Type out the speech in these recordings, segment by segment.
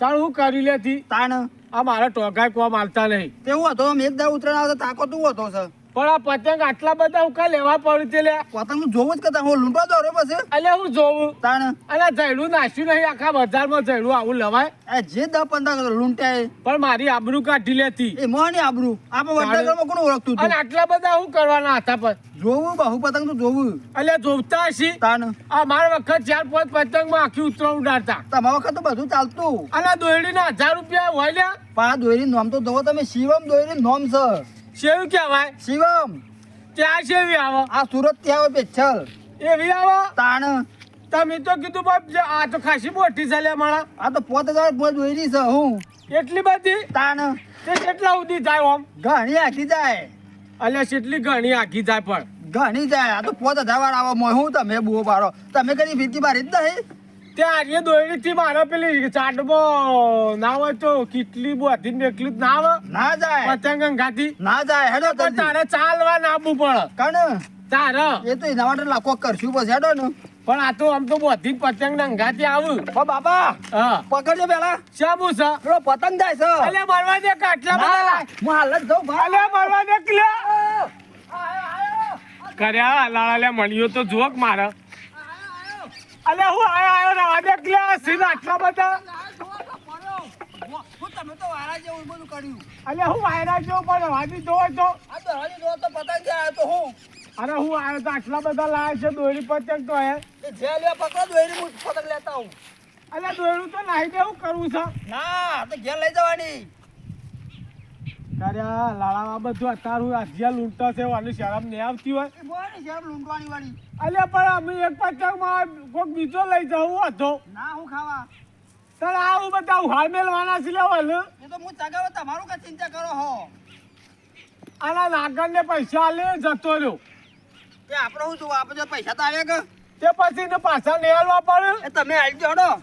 તાણ હું કરી લેતી? તાણ? આ મારા ટોગાય કોમ માલતા નહીં. તેવું હતો આમ એક દા ઉતરણ આવતો તાકો તું હતો સર. પણ આ પતંગ આટલા બધા હું કા લેવા પડે છે લે? પતંગ જોવું જ કરતા હું લૂંટવા દોરો પછી? અલે હું જોવું તાણ. અને જૈડું નાખ્યું નહીં આખા બજારમાં જૈડું આવું લવાય. એ જે દસ પંદર લૂંટાય. પણ મારી આબરૂ કાઢી લેતી. એ મોની આબરૂ. આપણે વડનગરમાં કોણ ઓળખતું અને આટલા બધા હું કરવાના હતા પણ. જોવું બહુ પતંગ તો જોવું. અલે જોવતા હશી. તાણ. આ મારા વખત ચાર પાંચ પતંગમાં આખી ઉતરો ઉડાડતા. તમારા વખત તો બધું ચાલતું. અને દોયડીના હજાર રૂપિયા હોય લ્યા પણ આ દોરી નોમ તો દો તમે શિવમ દોયડી નોમ છે શેવું કહેવાય શિવમ. ત્યાં શેવી આવો? આ સુરતથી આવે પેચલ એવી આવો? તાણ. તમે તો કીધું બાપ આ તો ખાસી મોટી છે મારા આ તો પોત હજાર પોત વેરી છે હું. એટલી બધી? તાણ. તે કેટલા સુધી જાય ઓમ? ઘણી આખી જાય. અલ્યા કેટલી ઘણી આખી જાય પણ. ઘણી જાય. આ તો પોત હજાર વાર આવો મોય. હું તમે બુઓ પાડો. તમે કદી ભીતી મારી જ નહીં. ત્યાં એ દોયડી થી મારે પેલી ચાટબો ના હોય તો કેટલી બધી ને એટલી જ ના આવે ના જાય. પતંગ અંગાથી. ના જાય. હેડો તો તારે ચાલવા નાબવું પડે. કણ? તારે. એ તો એના માટે લાખો કરશું બસ હેડો ને. પણ આ તો આમ તો બધી પતંગ અંગાથી આવું. ઓ બાપા હા. પકડજો પેલા. શાબુ છે? પેલો પતંગ જાય છે. અલ્યા મરવા દે કાટલા બધા. હું હાલ જ જાઉં ભાઈ. અલ્યા મરવા દે કલે કર્યા લાલા મળ્યો તો જોક મારે. અલ્યા હું આયો આયો ને દે ક્લાસ સીન આટલા બધા? હું તમે તો વારા જેવું બધું કર્યું. અલ્યા હું વાયરા જેવો પણ વાદી જોવો તો આ તો તો પતંગ જે આવ્યો તો હું? અરે હું આયો તો આટલા બધા લાયા છે દોરી પતંગ તો હે. જે લે પકડો દોરી હું પતંગ લેતા હું અલ્યા દોયડું તો નાહી દે હું કરવું છે. ના તો ઘેર લઈ જવાની. લાલા આ બધું અત્યારું આજ્યા લૂંટતા છે વાલી શરમ નહીં આવતી હોય. બોલે શરમ લૂંટવાની વાળી. અલ્યા પણ અમે એક પતંગમાં કોઈક બીજો લઈ જવું હતો. ના હું ખાવા. તારે આવું બધા ઉહાડ મેલવાના છે લેવા એ તો હું તગાવે તમારું કે ચિંતા કરો હો? આના નાગરને પૈસા લે જતો રહ્યો. એ આપણે શું જોવા આપણે પૈસા તો આવ્યા કે? તે પછી ને પાછા નિહાળવા પડે. એ તમે આવી જાઓ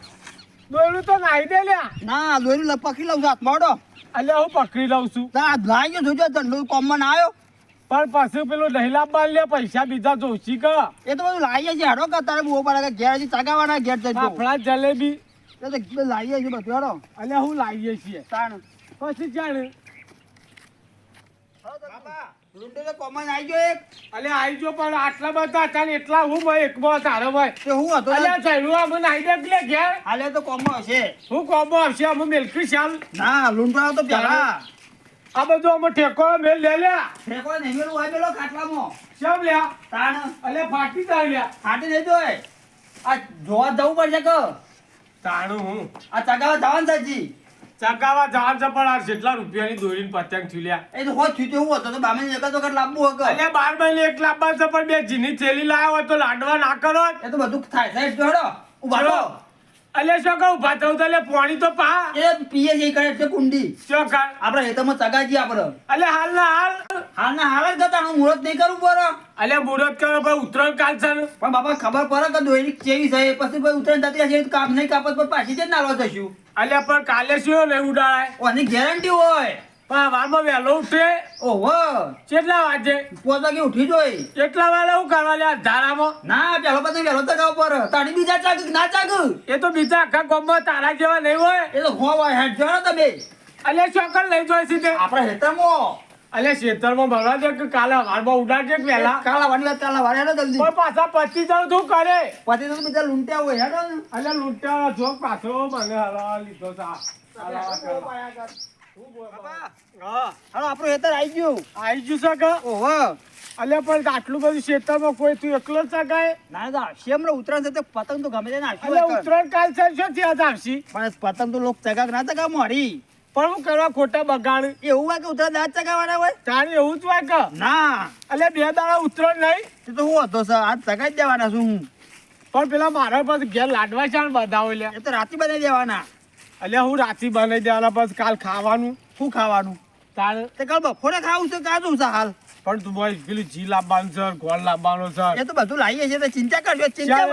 દોયડું તો નાહી દે લ્યા. ના લ- પકડી લઉં છું હાથમાં હડો અલ્યા હું પકડી લઉં છું. ના લાઈ ગયો જોજો ધંધો કોમમાં આવ્યો. પણ પછી પેલું દહીલા બાર લે પૈસા બીજા જોશી કે. એ તો બધું લાવીએ છે હડો કે તારે બહુ પડે કે ઘેર હજી ચગાવવાના ઘેર જજો. ફાફડા જલેબી. એ તો લાવીએ છીએ બધું હડો. અલ્યા હું લાવીએ છીએ. તાણ. પછી જાણે. રૂંડે તો કોમન આવી ગયો એક. અલે જો પણ આટલા બધા હતા ને એટલા હું ભાઈ એકમાં તારો ભાઈ. તે હું હતો? અલ્યા જયડું આ મને દે એટલે ઘેર. હાલે તો કોમો હશે. હું કોમો આવશે અમે મિલકી શાલ ના લૂંટવા તો પેલા. આ બધું અમે ઠેકો મેલ લે લ્યા ઠેકો નહીં મેલું હોય પેલો ખાટલામાં. શેમ તાણ. અલ્યા ફાટી જાય લ્યા ફાટી જજો એ આ જોવા જવું પડશે કે? તાણું હું. આ ચગાવવા જવાનું હજી. ચગાવા જવાનું છે પણ આ જેટલા રૂપિયાની દોરીને પતંગ થયું એ તો હોત થયું હું હતો તો બામે એક વખત લાંબુ હકે એટલે બાર મહિને એક લાંબા છે પણ બે જીની થેલી લાવ્યો હોય તો લાડવા ના કરો એ તો બધું થાય થાય જોડો ઊભા અલ્યા શું કહું ઊભા થવું તો પાણી તો પા. એ પીએ ઈ કરે છે કુંડી. શું કર? આપણે હેતરમાં ચગાજી આપણે. અલ્યા હાલ ના હાલ. હાલના હાલ જ કરતા હું મુહૂર્ત નહીં કરું પર અલ્યા મુહૂર્ત કરો પણ ઉતરણ કાલ છે પણ બાપા ખબર પડે કે દોરી કેવી છે પછી ભાઈ ઉતરણ થતી હશે કાપ નહીં કાપત પર પાછી જ નાલો થશું. અલ્યા પણ કાલે શું નહીં ઉડાડાય? ઓની ગેરંટી હોય. પણ વારમાં વહેલો ઉઠે. ઓહો. કેટલા વાગે? પોતા કે ઉઠી જોઈ. કેટલા વાગે હું કરવા લ્યા? ધારામાં? ના પેલો પછી વહેલો ચગાવ પર. તારી બીજા ચાક ના ચાક એ તો બીજા આખા ગામમાં તારા જેવા નહીં હોય. એ તો હો હોય હેડ જો તમે. અલ્યા ચોકર લઈ જોઈ સીધે. આપણે હેતરમાં અલ્યા ખેતરમાં ભરવા દે કે કાલે વારમાં ઉડાડજે કે વહેલા? કાલા વાની વાત કાલા વારે હેડો જલ્દી. પણ પાછા પચી જાવ તું કરે. પછી તો લૂંટ્યા હોય હેડો ને. અલ્યા લૂંટ્યા જોક પાછો મને હલાવા લીધો સા આપણું હેતર આવી ગયું. ગયું છે ઓહો. અલ્યા પણ આટલું બધું ખેતરમાં કોઈ તું એકલો જ સગાય ના ના ઉતરાણ થતે પતંગ તો ગમે તે નાખ્યું અલ્યા હોય કર. ઉત્તરાયણ કાલ છે શું થયા આવશી પણ પતંગ તો લોક ચગાક ના ચગા મોડી. પણ હું કરવા ખોટા બગાડ? એવું હોય કે ઉતરાણ દાંત ચગાવવાના હોય? તારે એવું જ હોય કે? ના. અલ્યા બે દાડા ઉત્તરાયણ નહીં? તે તો હું હતો સર. આજ ચગાઈ જ દેવાના છું હું. પણ પેલા મારા પાસે ઘેર લાડવા છે બધા હોય એ તો રાતે બનાવી દેવાના. અલ્યા હું રાતી બનાવી દેવાના પછી કાલ ખાવાનું. શું ખાવાનું? તારે તે કાલ બપોરે ખાવું છે કાજું છે હાલ? પણ તું ભાઈ પેલું જી લાવવાનું છે ગોળ લાવવાનો છે. એ તો બધું લાવીએ છીએ ચિંતા કરજો ચિંતા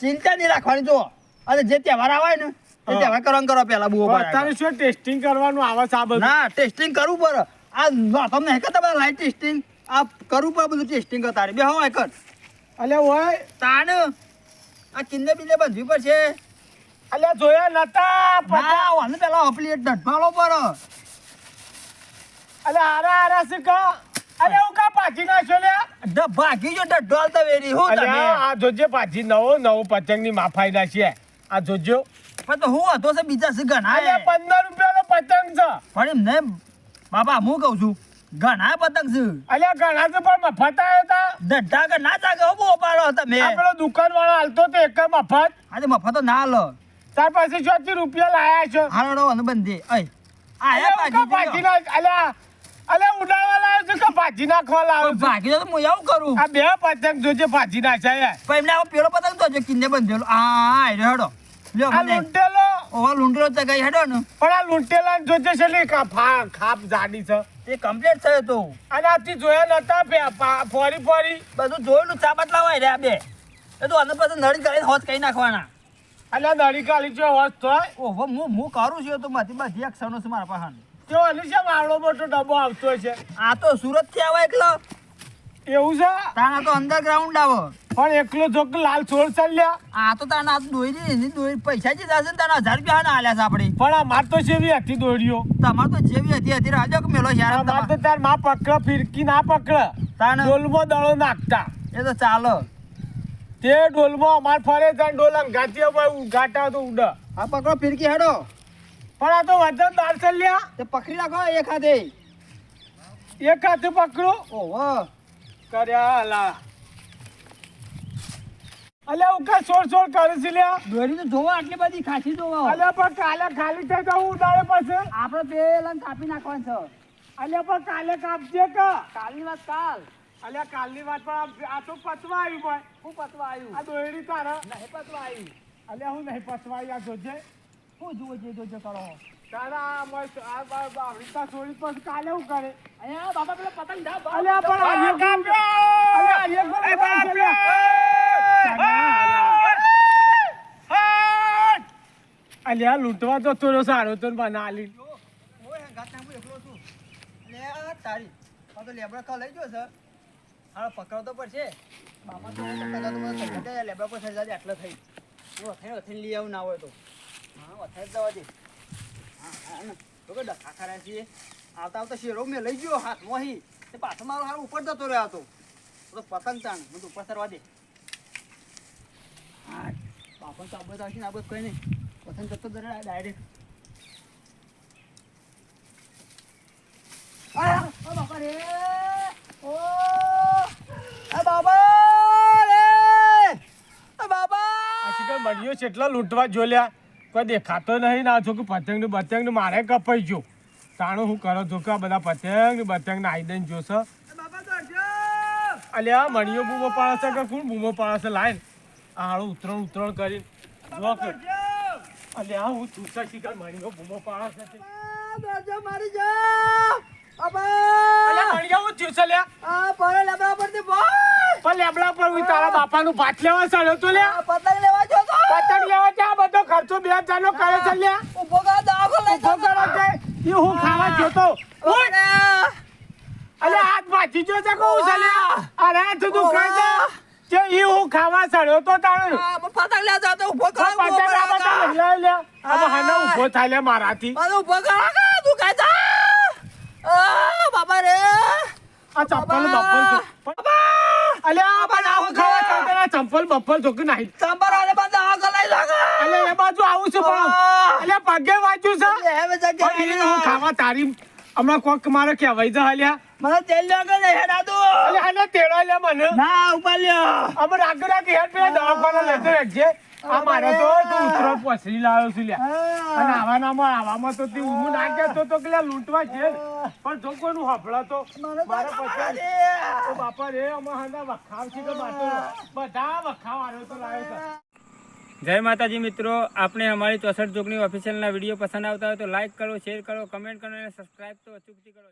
ચિંતા નહીં રાખવાની જો અને જે તહેવાર આવે ને એ તહેવાર કરવાનું કરો પેલા બહુ તારે શું ટેસ્ટિંગ કરવાનું આવે છે આ બધું? ના ટેસ્ટિંગ કરવું પડે. આ તમને હે કે તમારે લાઈટ ટેસ્ટિંગ? આ કરવું પડે બધું ટેસ્ટિંગ તારે બે હોય કર અલ્યા હોય તાને આ કિન્ને બિન્ને બાંધવી પડશે. અલ્યા જોયા નતા પતા ના પેલા એક ડઢવાળો પર. અલે આરા આરા છે કા અલ્યા હું કા પાછી નાખ્યો લ્યા? ડ ભાગી જો ડઢવાળ તો વેરી હું તમે અલ્યા આ જોજે પાછી નવો નવો પતંગની માફાઈ ના છે આ જોજો. પણ તો હું હતો છે બીજા છે ઘણા અલ્યા પંદર રૂપિયાનો પતંગ છે. પણ એમ ને બાબા હું કહું છું ઘણા પતંગ છે. અલ્યા ઘણા છે પણ મફત આવ્યો તા. ડઢા કે ના જાગે હો બહુ પાડો તમે. આ પેલો દુકાન વાળો હાલતો તો એક મફત. આજે મફત ના લો તાર પાસે ચોથી રૂપિયા લાયા છો. હાલો અને બંધી અય. આયા ભાગી ભાજી નાખ અલ્યા અલ્યા ઉડાડવા લાવ્યો છું કે ભાજી નાખવા લાવ્યો છું? ભાજી તો હું એવું કરું. આ બે પતંગ જોજે ભાજી નાખ્યા પણ એમને આ પેલો પતંગ તો જો કિન્ને બંધેલો. આ હેડો હેડો. લ્યો આ લૂંટેલો. ઓવા લૂંટેલો તો ગઈ હેડો ને. પણ આ લૂંટેલા જોજે છે ફા- ખાપ જાડી છે. એ કમ્પ્લીટ થયો તો. અને આથી જોયા નતા ફોરી ફોરી. બધું જોયેલું ચાબત લાવાય રે આ બે. એ તો આને પછી નળી કરીને હોત કઈ નાખવાના. અલ્યા દાડી કાલી છે હોત તો ઓહો હું હું કરું છું તો માથી બધી એક સણો છે મારા પાસે તો અલી છે મારો મોટો ડબ્બો આવતો છે. આ તો સુરતથી આવે એકલો. એવું છે? તાના તો અંડરગ્રાઉન્ડ આવે. પણ એકલો જોક લાલ છોડ ચાલ્યા આ તો તાના દોરી એની દોરી પૈસા જે દાસે ને તાના હજાર રૂપિયા ના આલ્યા છે આપણે પણ આ માર તો જેવી હતી દોડ્યો તમાર તો જેવી હતી હતી રાજો કે મેલો યાર. માર તો તારમાં પકડ ફિરકી ના પકડ. તાને ડોલમો દળો નાખતા. એ તો ચાલો. તે ડોલમાં અમાર ફરે જાય ડોલ ભાઈ ગાટા તો ઉડા. આ પકડો ફિરકી હેડો. પણ આ તો વજન દાર લ્યા. તે પકડી રાખો એક હાથે. એક હાથે પકડો. ઓહો. કર્યા લા અલે હું સોર સોર કરે છે લ્યા. દોરી તો જોવા આટલી બધી ખાસી જોવા. અલ્યા પણ કાલે ખાલી થઈ તો ઉડાડે પછી? આપણે પેલા કાપી નાખવાનું છે. અલે પણ કાલે કાપજે કા. કાલની વાત કાલ. અલ્યા કાલની વાત પણ આ- તો પતવા આવ્યું ભાઈ. હું પતવા આવ્યું આ દોયડી તારા. નહીં પતવા આવ્યું અલ્યા હું નહીં પતવા આવ્યા જોજે. હું જોજે જોજે કરો તારા મસ્ત આ બા- બા- છોડી પછી કાલે હું કરે. અહીંયા બાબા પેલા પતંગ અલ્યા પણ આ એક અલ્યા એક ગોળ લ્યા. અલ્યા. લૂંટવા તો થોડો સારો તો બનાલી ઓય ગાત નાખું એકલો છું. લે તારી. તો લેબડા કા લઈ ગયો છે. હાલો પકડતો પડશે. બાપા તો પકડતો તો સમજાય જાય લેબડા પર સજા આટલો થઈ હું અથાઈ અથાઈ લઈ આવું ના હોય તો. હા અથાઈ જવા દે. હા હા તો કે ડખા ખરા છીએ. આવતા આવતા શેરો મેં લઈ ગયો હાથમાં હી. તે પાછો મારો હાર ઉપર જતો રહ્યો હતો. તો પતંગ તાણ હું તો ઉપર સરવા દે. હા બાપા તો આબત આવશે ને આબત કઈ નહીં. પતંગ જતો ડાયરેક્ટ આ બાપા રે ઓ આ બાબા રે આ બાબા છે એટલા લૂંટવા જોલ્યા. કોઈ દેખાતો નહીં ના છો કે પતંગ ને બતંગ ને મારે કપાઈ જો તાણું હું કરો છો કે આ બધા પતંગ ને બતંગ ને આઈ દઈને જોશે. અલ્યા મણિયો બૂમો પાડે છે કે કોણ બૂમો પાડે છે? લાઈન. આ ઉતરણ ઉતરણ કરી જો કે. અલ્યા હું ચૂસા શિકાર મણિયો બૂમો પાડે છે. મારી જા હું ચૂસે લ્યા? આ પર લેબડા પરથી બોલ. પણ લેબડા પર હું તારા બાપાનું ભાત લેવા સડ્યો તો લ્યા? પતંગ લેવા જો તો ત્યાં બધો ખર્ચો બે હજારનો કરે છે લ્યા? ઊભો કર દાખલ લઈ ઊભો કરો કે એ હું ખાવા જોતો! અલે હાથ વાંચી જો છે કહું છે લ્યા? અરે હાથ દુખાય છે. કે ઈ હું ખાવા સડ્યો તો તાણ. પતંગ જાવ તો ઊભો કર પતંગ આ બધા લે લ્યા. હવે હાને થાય લે મારાથી. મારું ઊભો કર તું કાય જા આ બાબા રે. આ ચપ્પલ બપ્પલ આ પણ આવું ખાવા આ ચંપલ બપ્પલ તો કે નહીં. ચંપલ આલે બાદ આગળ લઈ જાગા અલે એ બાજુ આવું છું પણ. અલે પગે વાંચ્યું છે. હવે ઈ હું ખાવા તારી હમણાં કોક મારે કહેવાય છે હાલ્યા. મને તેલ લાગે ને હેડા તું અલે આને તેડા લે મને. ના ઉપર લ્યો. અમે રાગ રાગ હેડ પે દવાખાને લેતો રહેજે આ મારે તો તું ઉતરો પસરી લાવ્યો છું લ્યા. અને આવાનામાં આવામાં તો તે ઊંઘ ના કહેતો તો કે લૂંટવા છે પણ જો કોઈનું હફળા તો મારા પછી ઓ બાપા રે અમાર હાંડા વખાવ છે તો બાતો બધા વખાવ આવ્યો તો લાવ્યો છે. જય માતાજી મિત્રો આપણે અમારી ચોસઠ જોગની ઓફિશિયલના વીડિયો પસંદ આવતા હોય તો લાઈક કરો શેર કરો કમેન્ટ કરો અને સબસ્ક્રાઈબ તો અચૂકથી કરો.